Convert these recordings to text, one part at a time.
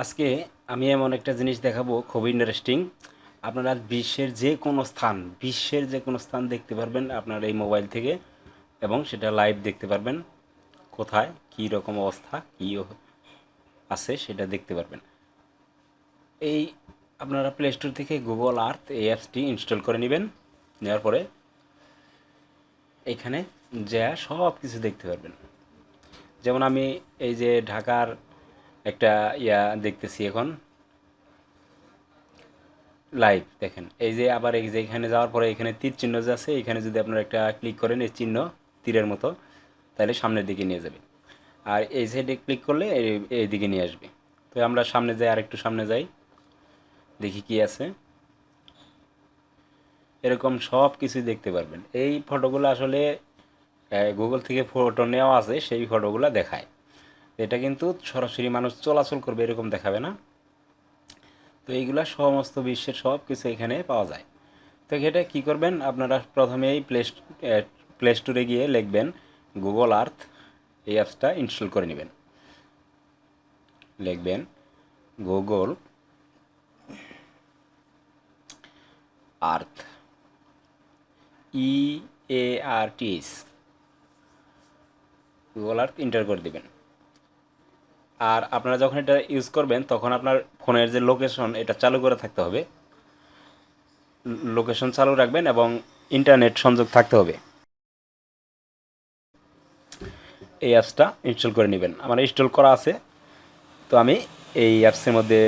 আজকে আমি এমন একটা জিনিস দেখাবো, খুবই ইন্টারেস্টিং আপনারা বিশ্বের যে কোনো স্থান, বিশ্বের যে কোনো স্থান দেখতে পারবেন আপনার এই মোবাইল থেকে এবং সেটা লাইভ দেখতে পারবেন। কোথায়, কী রকম অবস্থা, কী আছে সেটা দেখতে পারবেন। এই আপনারা প্লে স্টোর থেকে গুগল আর্থ এই অ্যাপসটি ইনস্টল করে নেবেন। নেওয়ার পরে এখানে যা সব কিছু দেখতে পারবেন। যেমন আমি এই যে ঢাকার একটা ইয়া দেখতেছি এখন। লাইভ দেখেন। এই যে আবার এই যে এখানে যাওয়ার পরে এখানে তীর চিহ্ন যে আছে, এখানে যদি আপনারা একটা ক্লিক করেন, এই চিহ্ন তীরের মতো, তাহলে সামনের দিকে নিয়ে যাবে। আর এই সাইডে ক্লিক করলে এই- দিকে নিয়ে আসবে। তো আমরা সামনে যাই আর একটু সামনে যাই, দেখি কি আছে। এরকম সব কিছুই দেখতে পারবেন। এই ফটোগুলো আসলে গুগল থেকে ফটো নেওয়া আছে, সেই ফটোগুলো দেখায়। এটা কিন্তু সরাসরি মানুষ চলাচল করবে এরকম দেখাবে না। তো এইগুলা সমস্ত বিশ্বের সব কিছু এখানে পাওয়া যায়। তো এটা কি করবেন? আপনারা প্রথমেই প্লে প্লে স্টোরে গিয়ে লিখবেন গুগল আর্থ এই অ্যাপসটা ইনস্টল করে নেবেন। লিখবেন Google Earth E A R T S Google Earth enter করে দিবেন। আর আপনারা যখন এটা ইউজ করবেন, তখন আপনার ফোনের যে লোকেশন এটা চালু করে থাকতে হবে। লোকেশন চালু রাখবেন এবং ইন্টারনেট সংযোগ থাকতে হবে। এই অ্যাপসটা ইনস্টল করে নেবেন। আমার ইনস্টল করা আছে। তো আমি এই অ্যাপসের মধ্যে,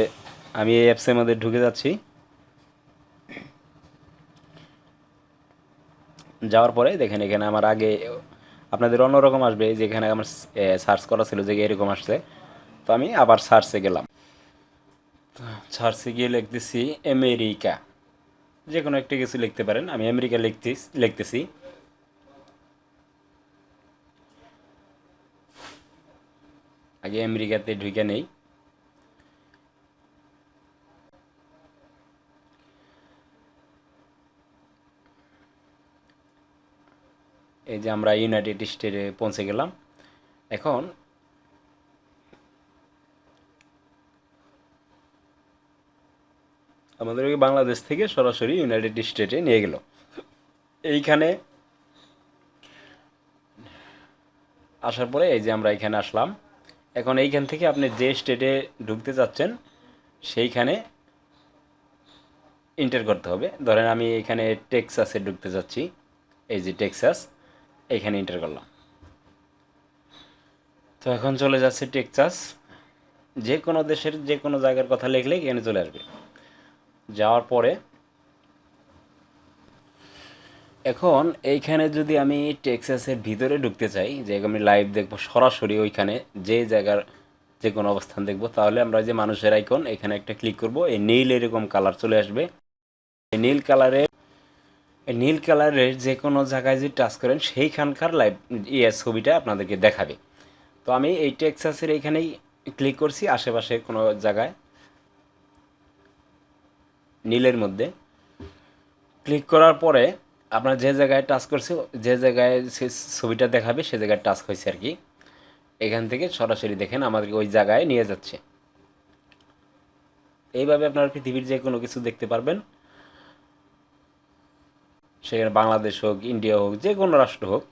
আমি এই অ্যাপসের মধ্যে ঢুকে যাচ্ছি। যাওয়ার পরে দেখেন এখানে আমার আগে আপনাদের অন্যরকম আসবে যেখানে আমার সার্চ করা ছিল যে এরকম আসছে। তো আমি আবার সার্চে গেলাম। সার্চে গিয়ে লিখতেছি আমেরিকা। যে কোনো একটা কিছু লিখতে পারেন, আমি আমেরিকা লিখতে লিখতেছি। আগে আমেরিকাতে ঢুকে নেই। এই যে আমরা ইউনাইটেড স্টেটে পৌঁছে গেলাম। এখন আমাদেরকে বাংলাদেশ থেকে সরাসরি ইউনাইটেড স্টেটে নিয়ে গেল। এইখানে আসার পরে এই যে আমরা এখানে আসলাম। এখন এইখান থেকে আপনি যে স্টেটে ঢুকতে চাচ্ছেন, সেইখানে এন্টার করতে হবে। ধরেন আমি এখানে টেক্সাসে ঢুকতে চাচ্ছি এই যে টেক্সাস এখানে এন্টার করলাম। তো এখন চলে যাচ্ছে টেক্সাস যে কোনো দেশের যে কোনো জায়গার কথা লিখলে এখানে চলে আসবে। যাওয়ার পরে এখন এইখানে যদি আমি টেক্সাসের ভিতরে ঢুকতে চাই, যে আমি লাইভ দেখব সরাসরি ওইখানে, যে জায়গার যে কোনো অবস্থান দেখব, তাহলে আমরা যে মানুষের আইকন এখানে একটা ক্লিক করব। এই নীল এরকম কালার চলে আসবে। এই নীল কালারে নীল কালারের যে কোনো জায়গায় যদি টাচ করেন, সেইখানকার লাইভ ইয়ে ছবিটা আপনাদেরকে দেখাবে। তো আমি এই টেক্সাসের এইখানেই ক্লিক করছি, আশেপাশে কোনো জায়গায়, নীলের মধ্যে। ক্লিক করার পরে আপনার যে জায়গায় টাচ করছে, যে জায়গায় সে ছবিটা দেখাবে, সে জায়গায় টাচ হয়েছে আর কি। এখান থেকে সরাসরি দেখেন, আমাদেরকে ওই জায়গায় নিয়ে যাচ্ছে। এইভাবে আপনার পৃথিবীর যে কোনো কিছু দেখতে পারবেন। সেখানে বাংলাদেশ হোক, ইন্ডিয়া হোক, যে কোনো রাষ্ট্র হোক,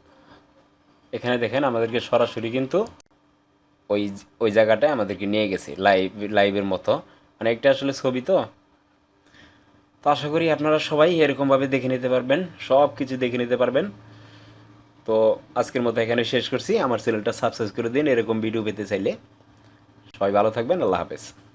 এখানে দেখেন আমাদেরকে সরাসরি কিন্তু ওই ওই জায়গাটায় আমাদেরকে নিয়ে গেছে লাইভ লাইভের মতো। মানে একটা আসলে ছবি তো। তো আশা করি আপনারা সবাই এরকমভাবে দেখে নিতে পারবেন, সব কিছু দেখে নিতে পারবেন। তো আজকের মতো এখানে শেষ করছি। আমার চ্যানেলটা সাবস্ক্রাইব করে দিন, এরকম ভিডিও পেতে চাইলে। সবাই ভালো থাকবেন, আল্লাহ হাফেজ।